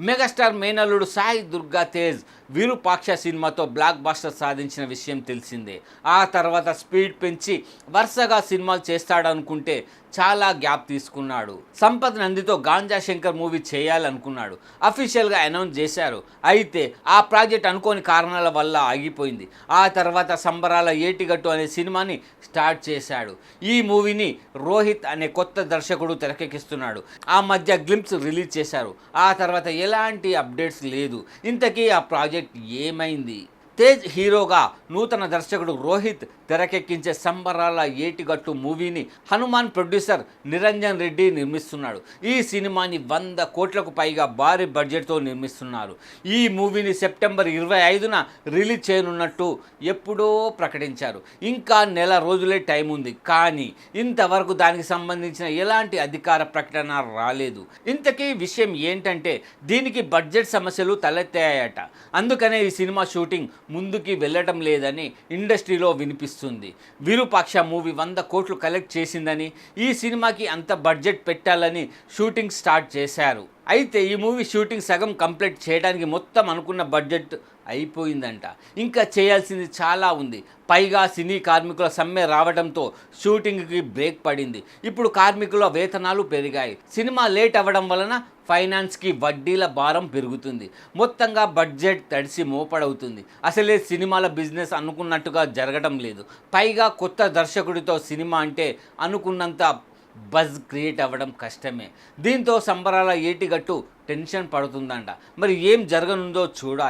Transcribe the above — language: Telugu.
మెగాస్టార్ మేనల్లుడు సాయి దుర్గా తేజ్ విరూపాక్ష సినిమాతో బ్లాక్ బాస్టర్ సాధించిన విషయం తెలిసిందే. ఆ తర్వాత స్పీడ్ పెంచి వరుసగా సినిమాలు చేస్తాడనుకుంటే చాలా గ్యాప్ తీసుకున్నాడు. సంపత్ నందితో గాంజా శంకర్ మూవీ చేయాలనుకున్నాడు. అఫీషియల్గా అనౌన్స్ చేశారు. అయితే ఆ ప్రాజెక్ట్ అనుకోని కారణాల వల్ల ఆగిపోయింది. ఆ తర్వాత సంబరాల ఏటిగట్టు అనే సినిమాని స్టార్ట్ చేశాడు. ఈ మూవీని రోహిత్ అనే కొత్త దర్శకుడు తెరకెక్కిస్తున్నాడు. ఆ మధ్య గ్లిమ్స్ రిలీజ్ చేశారు. ఆ తర్వాత ఎలాంటి అప్డేట్స్ లేదు. ఇంతకీ ఆ ప్రాజెక్ట్ ప్రాజెక్ట్ ఏమైంది? తేజ్ హీరోగా నూతన దర్శకుడు రోహిత్ తెరకెక్కించే సంబరాల ఏటిగట్టు మూవీని హనుమాన్ ప్రొడ్యూసర్ నిరంజన్ రెడ్డి నిర్మిస్తున్నాడు. ఈ సినిమాని వంద కోట్లకు పైగా భారీ బడ్జెట్తో నిర్మిస్తున్నారు. ఈ మూవీని సెప్టెంబర్ ఇరవై ఐదున రిలీజ్ చేయనున్నట్టు ఎప్పుడో ప్రకటించారు. ఇంకా నెల రోజులే టైం ఉంది. కానీ ఇంతవరకు దానికి సంబంధించిన ఎలాంటి అధికార ప్రకటన రాలేదు. ఇంతకీ విషయం ఏంటంటే దీనికి బడ్జెట్ సమస్యలు తలెత్తాయట. అందుకనే ఈ సినిమా షూటింగ్ ముందుకి వెళ్ళటం లేదని ఇండస్ట్రీలో వినిపిస్తుంది. విరూపాక్ష మూవీ వంద కోట్లు కలెక్ట్ చేసిందని ఈ సినిమాకి అంత బడ్జెట్ పెట్టాలని షూటింగ్ స్టార్ట్ చేశారు. అయితే ఈ మూవీ షూటింగ్ సగం కంప్లీట్ చేయడానికి మొత్తం అనుకున్న బడ్జెట్ అయిపోయిందంట. ఇంకా చేయాల్సింది చాలా ఉంది. పైగా సినీ కార్మికుల సమ్మె రావడంతో షూటింగ్కి బ్రేక్ పడింది. ఇప్పుడు కార్మికుల వేతనాలు పెరిగాయి. సినిమా లేట్ అవ్వడం వలన ఫైనాన్స్కి వడ్డీల భారం పెరుగుతుంది. మొత్తంగా బడ్జెట్ తడిసి మోపడవుతుంది. అసలే సినిమాల బిజినెస్ అనుకున్నట్టుగా జరగడం లేదు. పైగా కొత్త దర్శకుడితో సినిమా అంటే అనుకున్నంత బజ్ క్రియేట్ అవ్వడం కష్టమే. దీంతో సంబరాల ఏటిగట్టు టెన్షన్ పడుతుందంట. మరి ఏం జరగనుందో చూడాలి.